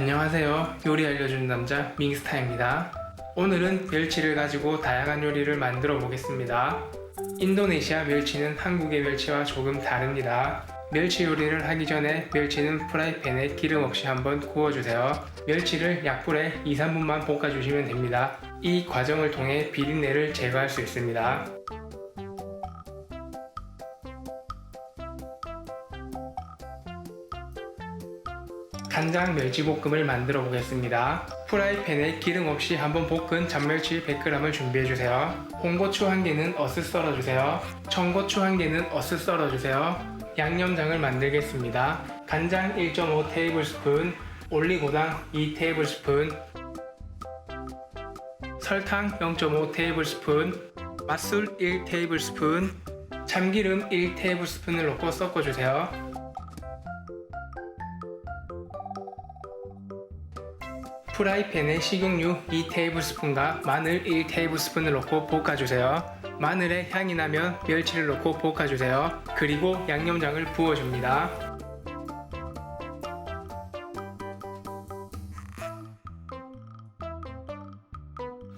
안녕하세요. 요리 알려주는 남자 밍스타입니다. 오늘은 멸치를 가지고 다양한 요리를 만들어 보겠습니다. 인도네시아 멸치는 한국의 멸치와 조금 다릅니다. 멸치 요리를 하기 전에 멸치는 프라이팬에 기름 없이 한번 구워주세요. 멸치를 약불에 2, 3분만 볶아주시면 됩니다. 이 과정을 통해 비린내를 제거할 수 있습니다. 간장 멸치볶음을 만들어 보겠습니다. 프라이팬에 기름 없이 한번 볶은 잔멸치 100g을 준비해 주세요. 홍고추 1개는 어슷 썰어 주세요. 청고추 1개는 어슷 썰어 주세요. 양념장을 만들겠습니다. 간장 1.5 테이블스푼, 올리고당 2 테이블스푼, 설탕 0.5 테이블스푼, 맛술 1 테이블스푼, 참기름 1 테이블스푼을 넣고 섞어 주세요. 프라이팬에 식용유 2테이블스푼과 마늘 1테이블스푼을 넣고 볶아주세요. 마늘에 향이 나면 멸치를 넣고 볶아주세요. 그리고 양념장을 부어줍니다.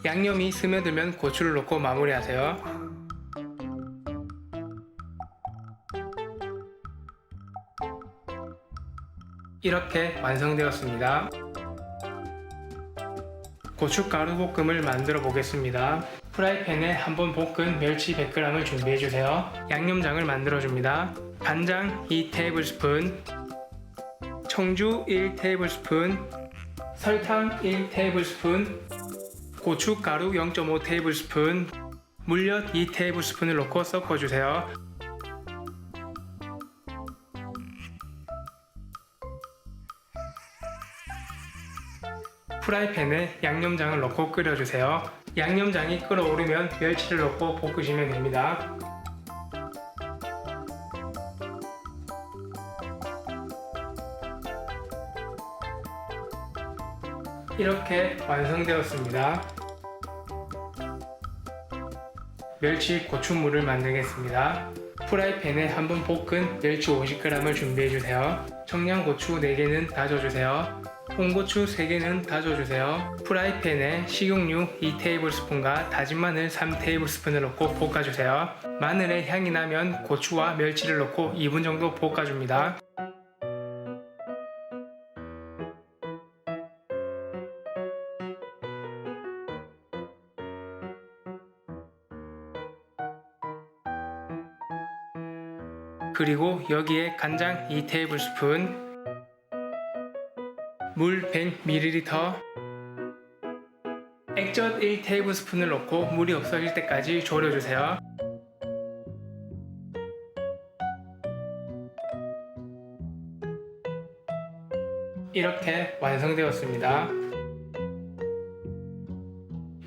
양념이 스며들면 고추를 넣고 마무리하세요. 이렇게 완성되었습니다. 고춧가루 볶음을 만들어 보겠습니다. 프라이팬에 한번 볶은 멸치 100g을 준비해 주세요. 양념장을 만들어 줍니다. 간장 2 테이블스푼, 청주 1 테이블스푼, 설탕 1 테이블스푼, 고춧가루 0.5 테이블스푼, 물엿 2 테이블스푼을 넣고 섞어 주세요. 프라이팬에 양념장을 넣고 끓여주세요. 양념장이 끓어오르면 멸치를 넣고 볶으시면 됩니다. 이렇게 완성되었습니다. 멸치 고추물을 만들겠습니다. 프라이팬에 한번 볶은 멸치 50g을 준비해주세요. 청양고추 4개는 다져주세요. 홍고추 3개는 다져주세요. 프라이팬에 식용유 2테이블스푼과 다진 마늘 3테이블스푼을 넣고 볶아주세요. 마늘의 향이 나면 고추와 멸치를 넣고 2분 정도 볶아줍니다. 그리고 여기에 간장 2테이블스푼 물 100ml, 액젓 1테이블스푼을 넣고 물이 없어질 때까지 졸여주세요. 이렇게 완성되었습니다.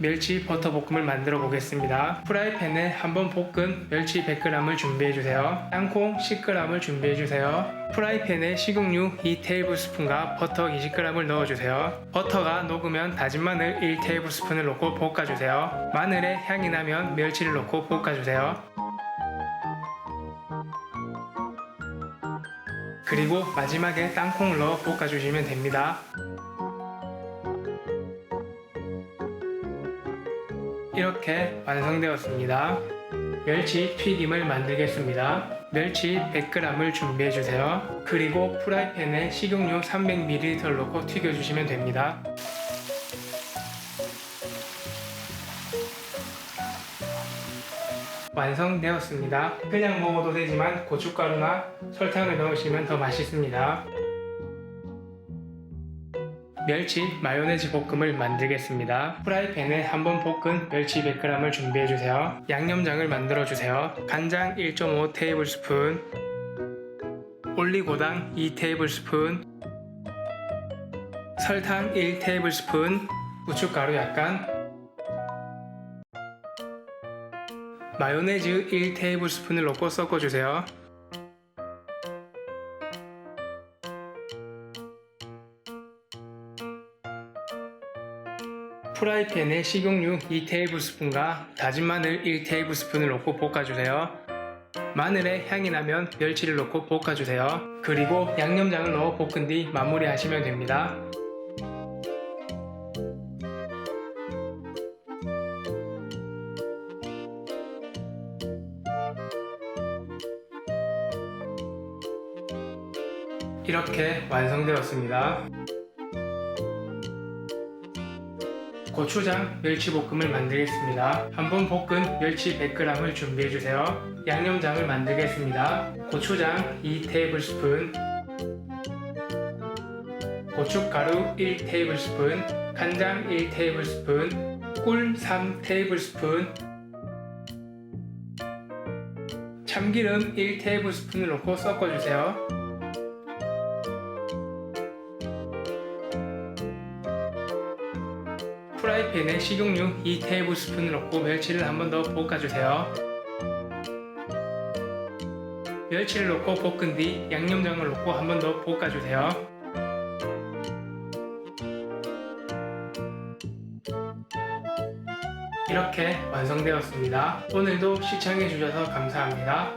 멸치 버터 볶음을 만들어 보겠습니다. 프라이팬에 한번 볶은 멸치 100g을 준비해 주세요. 땅콩 10g을 준비해 주세요. 프라이팬에 식용유 2테이블스푼과 버터 20g을 넣어 주세요. 버터가 녹으면 다진 마늘 1테이블스푼을 넣고 볶아 주세요. 마늘에 향이 나면 멸치를 넣고 볶아 주세요. 그리고 마지막에 땅콩을 넣어 볶아 주시면 됩니다. 이렇게 완성되었습니다. 멸치 튀김을 만들겠습니다. 멸치 100g을 준비해 주세요. 그리고 프라이팬에 식용유 300ml 넣고 튀겨주시면 됩니다. 완성되었습니다. 그냥 먹어도 되지만 고춧가루나 설탕을 넣으시면 더 맛있습니다. 멸치 마요네즈 볶음을 만들겠습니다. 프라이팬에 한 번 볶은 멸치 100g을 준비해주세요. 양념장을 만들어주세요. 간장 1.5 테이블스푼, 올리고당 2 테이블스푼, 설탕 1 테이블스푼, 고춧가루 약간, 마요네즈 1 테이블스푼을 넣고 섞어주세요. 프라이팬에 식용유 2테이블스푼과 다진 마늘 1테이블스푼을 넣고 볶아주세요. 마늘에 향이 나면 멸치를 넣고 볶아주세요. 그리고 양념장을 넣어 볶은 뒤 마무리하시면 됩니다. 이렇게 완성되었습니다. 고추장 멸치볶음을 만들겠습니다. 한번 볶은 멸치 100g을 준비해주세요. 양념장을 만들겠습니다. 고추장 2테이블스푼, 고춧가루 1테이블스푼, 간장 1테이블스푼, 꿀 3테이블스푼, 참기름 1테이블스푼을 넣고 섞어주세요. 프라이팬에 식용유 2테이블스푼을 넣고 멸치를 한 번 더 볶아주세요. 멸치를 넣고 볶은 뒤 양념장을 넣고 한 번 더 볶아주세요. 이렇게 완성되었습니다. 오늘도 시청해주셔서 감사합니다.